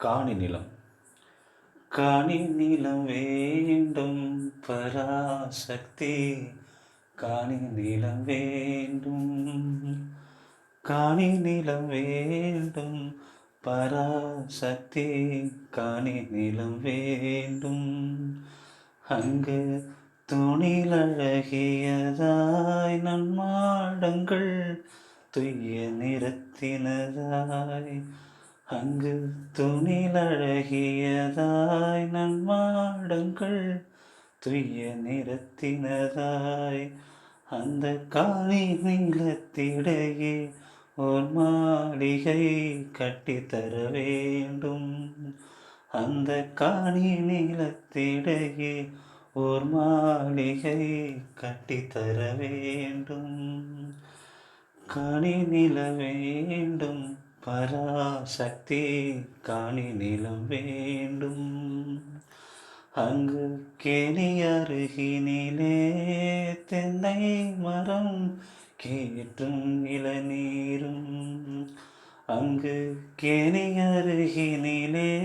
காணி நிலம். காணி நிலம் வேண்டும் பராசக்தி. காணி நிலம் வேண்டும் காணி நிலம் வேண்டும் பராசக்தி. காணி நிலம் வேண்டும் அங்கு துணிலழகியதாய் நன்மாடங்கள் துய்ய நிறத்தினதாய் அங்கு துணிலழகியதாய் நன்மாடங்கள் துய்ய நிறத்தினதாய் அந்த காணி நீளத்திடையே ஓர் மாளிகை கட்டித்தர வேண்டும். அந்த காணி நீளத்திடையே ஓர் மாளிகை கட்டித்தர வேண்டும். காணி நில வேண்டும். பராசக்தி காணி நிலம் வேண்டும். அங்கு கேணி அருகினிலே தென்னை மரம் கேற்றும் இளநீரும். அங்கு கேணி அருகினிலே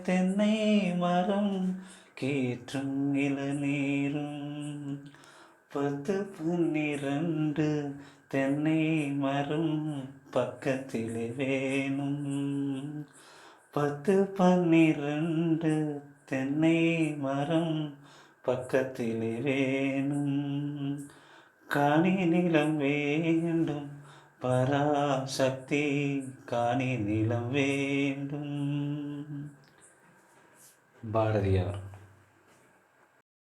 தென்னை மரம் கேற்றும் இளநீரும். பத்து பன்னிரண்டு தென்னை மரம் பக்கத்திலே வேணும். பத்து பன்னிரண்டு தென்னை மரம் பக்கத்திலே வேணும். காணி நிலம் வேண்டும் பராசக்தி காணி நிலம் வேண்டும். பாரதியார்.